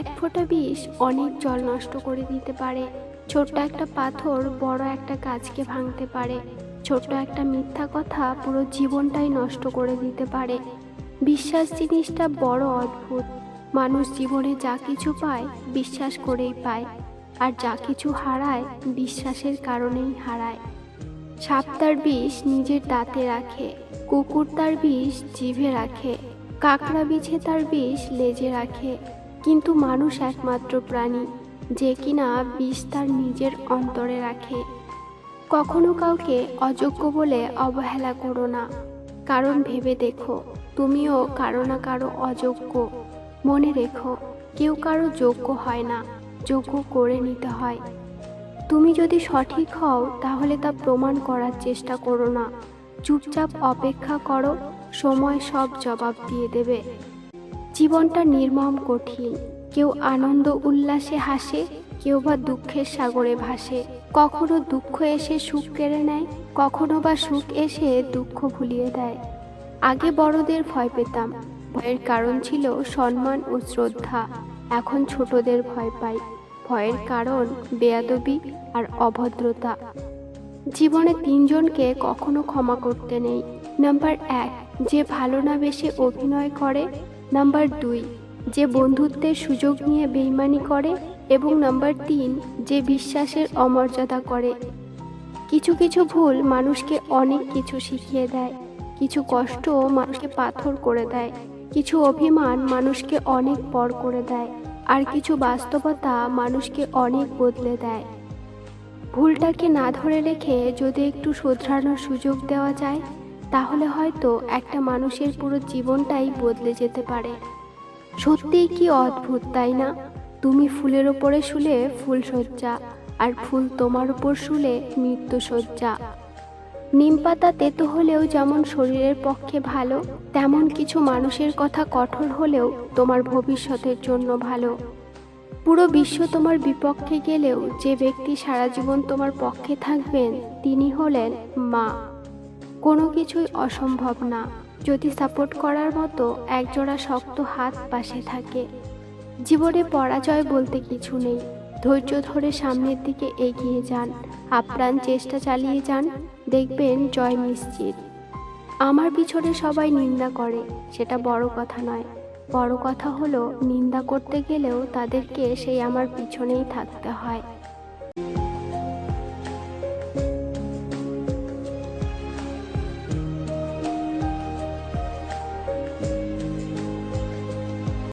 এক ফোঁটা বিষ অনেক জল নষ্ট করে দিতে পারে। ছোট্ট একটা পাথর বড় একটা গাছকে ভাঙতে পারে। ছোট্ট একটা মিথ্যা কথা পুরো জীবনটাই নষ্ট করে দিতে পারে। বিশ্বাস জিনিসটা বড় অদ্ভুত। মানুষ জীবনে যা কিছু পায় বিশ্বাস করেই পায়, আর যা কিছু হারায় বিশ্বাসের কারণেই হারায়। সাপ তার বিষ নিজের দাঁতে রাখে, কুকুর তার বিষ জিভে রাখে, কাঁকড়া বিছে তার বিষ লেজে রাখে। কিন্তু মানুষ একমাত্র প্রাণী, যে কিনা বিষ তার নিজের অন্তরে রাখে। কখনো কাউকে অযোগ্য বলে অবহেলা করো না। কারণ ভেবে দেখো, তুমিও কারও না কারও অযোগ্য। মনে রেখো, কেউ কারও যোগ্য হয় না, যোগ্য করে নিতে হয়। তুমি যদি সঠিক হও, তাহলে তা প্রমাণ করার চেষ্টা করো না। চুপচাপ অপেক্ষা করো, সময় সব জবাব দিয়ে দেবে। জীবনটা নির্মম কঠিন। কেউ আনন্দ উল্লাসে হাসে, কেউ বা দুঃখের সাগরে ভাসে। কখনো দুঃখ এসে সুখ কেড়ে নেয়, কখনো বা সুখ এসে দুঃখ ভুলিয়ে দেয়। আগে বড়দের ভয় পেতাম। ভয়ের কারণ ছিল সম্মান ও শ্রদ্ধা। এখন ছোটদের ভয় পাই। ভয়ের কারণ বেয়াদবি আর অভদ্রতা। জীবনে তিনজনকে কখনো ক্ষমা করতে নেই। নাম্বার এক, যে ভালো না বেশে অভিনয় করে নাম্বার দুই, যে বন্ধুত্বের সুযোগ নিয়ে বেইমানি করে এবং নাম্বার তিন, যে বিশ্বাসের অমর্যাদা করে। কিছু কিছু ভুল মানুষকে অনেক কিছু শিখিয়ে দেয়, কিছু কষ্ট মানুষকে পাথর করে দেয়, কিছু অভিমান মানুষকে অনেক পর করে দেয়, আর কিছু বাস্তবতা মানুষকে অনেক বদলে দেয়। ভুলটাকে না ধরে রেখে যদি একটু শোধরানোর সুযোগ দেওয়া যায় তাহলে হয়তো একটা মানুষের পুরো জীবনটাই বদলে যেতে পারে। সত্যিই কি অদ্ভুত, তাই না? তুমি ফুলের ওপরে শুলে ফুল সজ্জা, আর ফুল তোমার উপর শুলে মৃত্যু সজ্জা। নিম পাতা তেতো হলেও যেমন শরীরের পক্ষে ভালো, তেমন কিছু মানুষের কথা কঠোর হলেও তোমার ভবিষ্যতের জন্য ভালো। পুরো বিশ্ব তোমার বিপক্ষে গেলেও যে ব্যক্তি সারা জীবন তোমার পক্ষে থাকবেন, তিনি হলেন মা। কোনো কিছুই অসম্ভব না। যদি সাপোর্ট করার মতো একজোড়া শক্ত হাত পাশে থাকে। জীবনে পরাজয় বলতে কিছু নেই। ধৈর্য ধরে সামনের দিকে এগিয়ে যান। আপ্রাণ চেষ্টা চালিয়ে যান। দেখবেন জয় নিশ্চিত। আমার পিছনে সবাই নিন্দা করে। সেটা বড় কথা নয়। বড় কথা হলো, নিন্দা করতে গেলেও তাদেরকে সেই আমার পিছনেই থাকতে হয়।